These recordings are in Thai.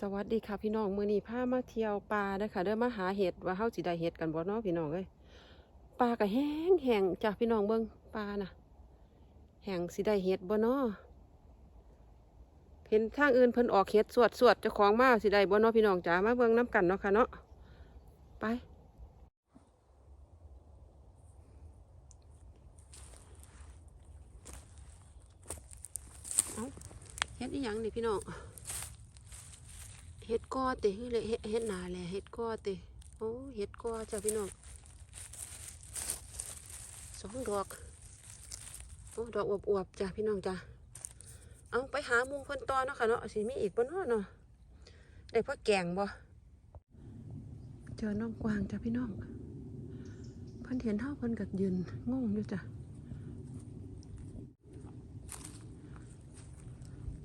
สวัสดีค่ะพี่น้องมือนี้พามาเที่ยวป่าเด้ค่ะเด้อมาหาเห็ดว่าเฮาสิได้เห็ดกันบ่เนาะพี่น้องเอ้ยป่าก็แห้งแห้งจ้ะพี่น้องเบิ่งป่าน่ะแห้งสิได้เห็ดบ่เนาะเห็นทางอื่นเพิ่นออกเห็ดสวดสวดเจ้าของมาสิได้บ่เนาะพี่น้องจ๋ามาเบิ่งน้กันเนาะค่ะเนาะไปเอ้าเฮ็ดอีหยังนี่พี่น้อง เห็ดกอติเลยเฮ็ดเฮ็ดหนาแหละเห็ดกอติโอ้เห็ดกอจ้ะพี่น้องสองดอกโอ้ดอกอวบๆจ้ะพี่น้องจ้ะเอาไปหามูเพิ่นต่อเนาะค่ะเนาะสิมีอีกบ่เนาะเนาะได้พ่อแกงบ่เจอน้องกวางจ้ะพี่น้องเพิ่นเห็นเฮาเพิ่นก็ยืนงงอยู่จ้ะ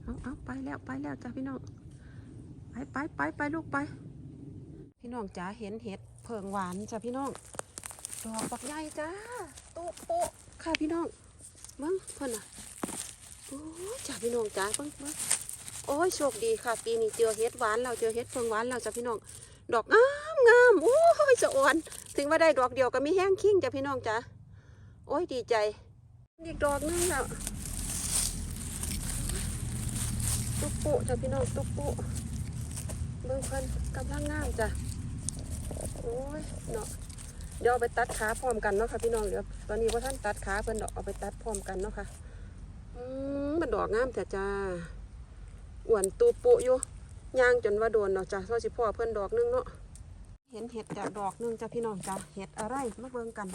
เอาเอาไปแล้วไปแล้วจ้ะพี่น้อง ไปไปไปไปลูกไป พี่น้องจ๋าเห็นเห็ดเผิงหวานจ้ะพี่น้อง ดอกบักใหญ่จ้าตุ๊โปะค่ะพี่น้องเบิ้งเพิ่นอะโอ้จ้าพี่น้องจ๋าเบิ้งเบิ้งโอ้ยโชคดีค่ะ ปีนี้เจอเห็ดหวานเราเจอเห็ดเผิงหวานเราจ้ะพี่น้อง ดอกงามงามโอ้ยสะอ่อน ถึงว่าได้ดอกเดียวก็มีแห้งคิ้งจ้ะพี่น้องจ๋าโอ้ยดีใจอีกดอกนึงแล้วตุ๊กปุจ้ะพี่น้องตุ๊กปุ เบิ่งเพิ่นกำลังงามจ้ะโอ้ยเนาะเดี๋ยวเอาไปตัดขาพร้อมกันเนาะค่ะพี่น้องเดี๋ยวตอนนี้ว่าท่านตัดขาเพิ่นดอกเอาไปตัดพร้อมกันเนาะค่ะอืมมันดอกงามแต่จ้าอ้วนตูปุอยู่ย่างจนว่าโดนเนาะจ้ะเพราะสิพ่อเพิ่นดอกหนึงเนาะเห็นเห็ดจากดอกหนึงจ้ะพี่น้องจ้ะเห็ดอะไรมาเบิ่งกัน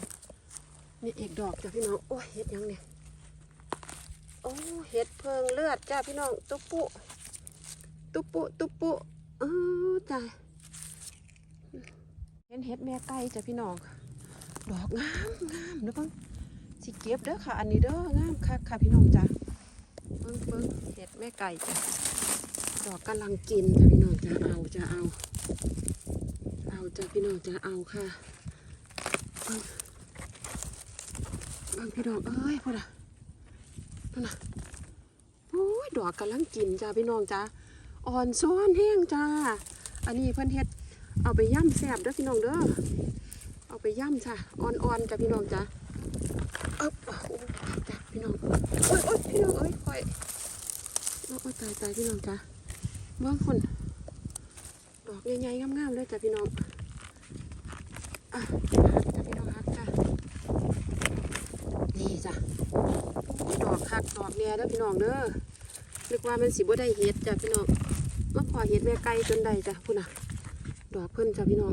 มีอีกดอกจ้ะพี่น้องโอ้ยเห็ดยังเนี่ยโอ้เห็ดเพิงเลือดจ้ะพี่น้องตุ๊ปุตุ๊ปุตุ๊ปุ เออจ้ะเห็นเห็ดแม่ไก่จ้ะพี่น้อง ดอกงามงามเด้อเพิ่งสิเก็บเด้อค่ะ อันนี้เด้องามค่ะค่ะพี่น้องจ้ะเพิ่งเพิ่งเห็ดแม่ไก่จ้ะดอกกำลังกินจ้ะพี่น้องจ้ะเอาจะเอา เอาจ้ะพี่น้องจ้ะเอาค่ะเบิ่งเบิ่งพี่น้องเอ้ยพ่อน่ะพ่อน่ะโอ้ยดอกกำลังกินจ้ะพี่น้องจ้ะ อ่อนซ้อนแห้งจ้า อันนี้เพิ่อนเฮ็ดเอาไปย่ำแซ่บเด้อพี่น้องเด้อ เอาไปย่ำจ้ะอ่อนๆจ้ะพี่น้องจ้ะเอ๊บจ้ะพี่น้องโอ้ยโอ้ยพี่น้องเอ้ยคอยโอ้ยตายตายพี่น้องจ้ะเบิ่งคนดอกใหญ่ๆงามๆเลยจ้ะพี่น้องอะฮักจ้ะพี่น้องฮักจ้ะนี่จ้ะดอกฮักดอกแหน่เด้อพี่น้องเด้อ นึกว่ามันสิบ่ได้เห็ดจ้ะพี่น้องมาพอเห็ดแม่ไก่จนได้จ้ะพุ่นน่ะ ดอกเพิ่นจ้ะพี่น้อง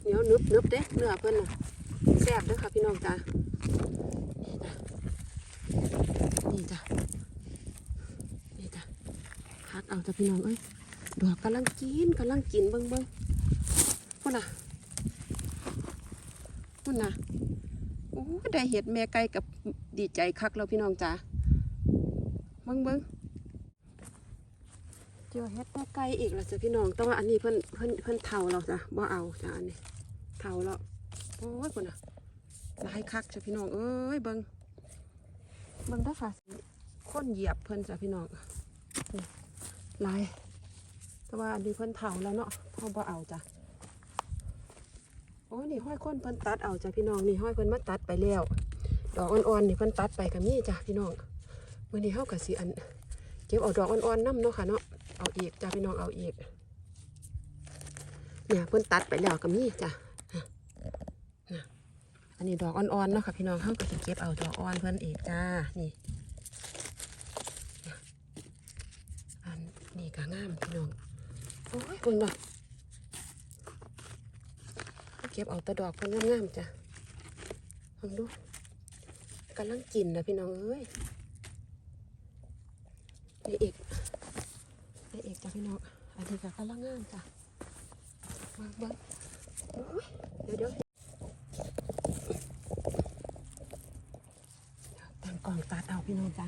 เหนียวนึบนึบเด้เนื้อเพิ่นน่ะแซ่บเด้อค่ะพี่น้องจ้ะนี่จ้ะนี่จ้ะหักเอาจ้ะพี่น้องเอ้ยดอกกำลังกินกำลังกินเบิ่งเบิ่งพุ่นน่ะพุ่นน่ะโอ้ได้เห็ดแม่ไก่กับดีใจคักแล้วพี่น้องจ้ะ เบิ้งเบิ้งเจอเฮ็ดแม่ไก่อีกแล้วจ้ะพี่น้องแต่ว่าอันนี้เพิ่นเพิ่นเพิ่นเท่าแล้วจ้ะบ่เอาจ้ะอันนี้เท่าแล้วโอ้ยคนน่ะลายคักจ้ะพี่น้องเอ้ยเบิ้งเบิ้งเด้อค่ะคนเหยียบเพิ่นจ้ะพี่น้องนี่หลายแต่ว่าอันนี้เพิ่นเท่าแล้วเนาะพ่อบ่เอาจ้ะโอ้ยนี่ห้อยคนเพิ่นตัดเอาจ้ะพี่น้องนี่ห้อยเพิ่นมาตัดไปแล้วดอกอ่อนๆนี่เพิ่นตัดไปกับนี่จ้ะพี่น้อง วันนี้เฮากับสีอัน เก็บเอาดอกอ่อนๆน้ำเนาะค่ะเนาะเอาอีกจ้าพี่น้องเอาอีกเนี่ยเพิ่นตัดไปแล้วก็มีจ้ะอันนี้ดอกอ่อนๆเนาะค่ะพี่น้องเฮาก็สิเก็บเอาดอกอ่อนเพิ่นอีกจ้านี่อันนี้ก็งามพี่น้องโอ้ยคุณบ่เก็บเอาแต่ดอกเพิ่นงามๆจ้ะลองดูกำลังกินนะพี่น้องเอ้ย นี่อีกนี่อีกจ้ะพี่น้องอันนี้ก็กำลังงามจ้ะวางวางโอ้ยเดี๋ยวเดี๋ยวตั้งกล่องตัดเอาพี่น้องจ้ะ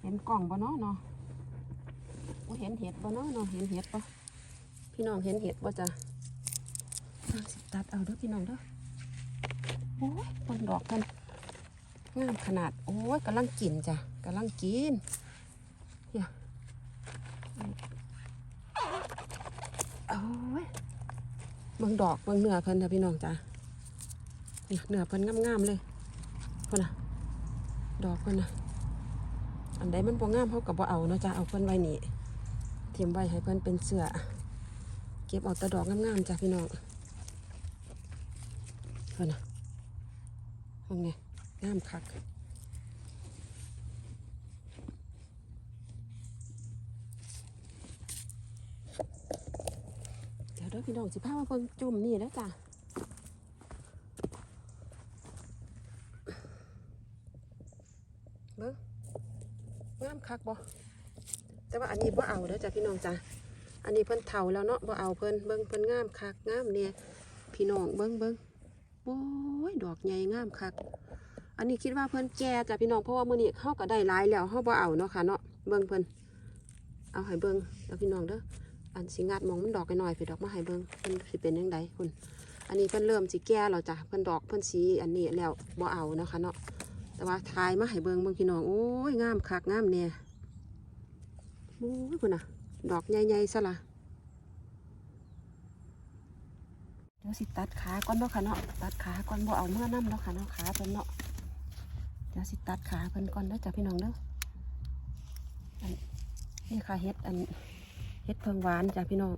เห็นกล่องบ่เนาะเนาะเห็นเห็ดบ่เนาะเนาะเห็นเห็ดปะพี่น้องเห็นเห็ดบ่จ้ะตั้งสิตัดเอาเด้อพี่น้องเด้อโอ้ย ดอกกันงามขนาด โอ้ยกำลังกินจ้ะกำลังกินเนี่ยโอ้ยเบิ่งดอกเบิ่งเนื้อเพิ่นค่ะพี่น้องจ้ะเนี่ยเนื้อเพิ่นงามๆเลยคนน่ะ ดอกเพิ่นน่ะ อันใดมันบ่งามเขากับบ่เอาเนาะจ้ะเอาเพิ่นไว้นี่เตรียมไว้ให้เพิ่นเป็นเสื้อเก็บเอาแต่ดอกงามๆจ้ะพี่น้องเพิ่นน่ะ เพิ่นไงงามคักเดี๋ยวเด้อพี่น้องสิพามาเบิ่งจุ่มนี่แล้วจ้ะเบิ่งงามคักบ่แต่ว่าอันนี้บ่เอาเด้อจ้ะพี่น้องจ้ะอันนี้เพิ่นเฒ่าแล้วเนาะบ่เอาเพิ่นเบิ่งเพิ่นงามคักงามเนี่ยพี่น้องเบิ่งเบิ่ง โอ้ยดอกใหญ่งามคักอันนี้คิดว่าเพิ่อนแก่จ้ะพี่น้องเพราะว่ามื้อนี้เฮาก็ได้หลายแล้วเฮาบ่เอาเนาะค่ะเนาะเบิ่งเพิ่นเอาให้เบิ่งเด้อพี่น้องเด้ออันสิงัดมองมันดอกน้อยๆพี่ดอกมาให้เบิ่งเพิ่นสิเป็นจังไดคุณอันนี้เพิ่นเริ่มสิแก่แล้วจ้ะเพิ่นดอกเพิ่นสีอันนี้แล้วบ่เอาเนาะค่ะเนาะแต่ว่าทายมาให้เบิงเบิงพี่น้องโอ้ยงามคักงามเนี่ยโอ้ยคุณน่ะ ดอกใหญ่ๆซะละ ดี๋ยวสิตัดขาก่อนเนาะค่ะเนาะตัดขาก่อนบ่เอาเมื่อน้ำเนาะค่ะเนาะขาเพิ่นเนาะเดี๋ยวสิตัดขาเพิ่นก่อนเด้อจ้ะพี่น้องเด้ออันนี่ค่ะเฮ็ดอันเฮ็ดเพิงหวานจ้ะพี่น้อง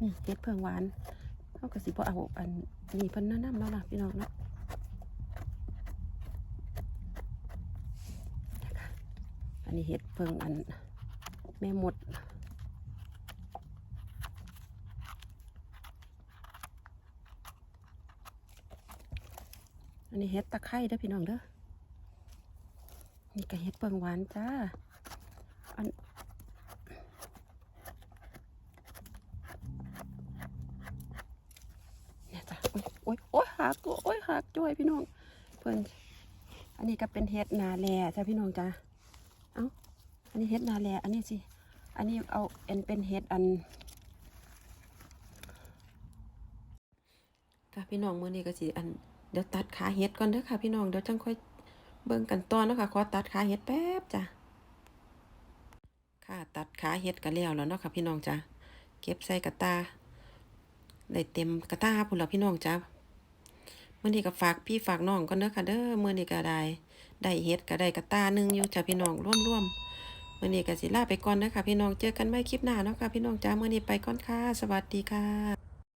นี่เฮ็ดเพิงหวานเขาก็สิบ่เอาอันนี้เพิ่นแนะนำแล้วล่ะพี่น้องเนาะอันนี้เห็ดเพิงอันแม่หมด อันนี้เห็ดตะไคร้เด้อพี่น้องเด้อ นี่ก็เห็ดเพิงหวานจ้า อันเนี่ยจ้ะโอ้ยโอ้ยหักโอ้ยหักจ้วยพี่น้อง เพิ่อนอันนี้ก็เป็นเห็ดนาแลจ้าพี่น้องจ้า เอ้า อันนี้เฮ็ดนาแลอันนี้สิ อันนี้เอาเอ็นเป็นเฮ็ดอันค่ะพี่น้องเมื้อนี้ก็สิอัน เดี๋ยวตัดขาเฮ็ดก่อนเด้อค่ะพี่น้อง เดี๋ยวจังค่อยเบิ่งกันต่อเนาะค่ะ ขอตัดขาเฮ็ดแป๊บจ้ะ ค่ะตัดขาเฮ็ดก็แล้วแล้วเนาะค่ะพี่น้องจ้ะ เก็บใส่กระตา ได้เต็มกระตาพุ่นแล้วพี่น้องจ้ะมื้อนี้ก็ฝากพี่ฝากน้องก่อนเด้อค่ะเด้อมื้อนี้ก็ได้ได้เฮ็ดก็ได้กระตาหนึงอยู่จ้ะพี่น้องร่วมๆมื่อนี้ก็สิลาไปก่อนนะค่ะพี่น้องเจอกันใหม่คลิปหน้าเนาะค่ะพี่น้องจ้ามื่อนี้ไปก่อนค่ะ สวัสดีค่ะ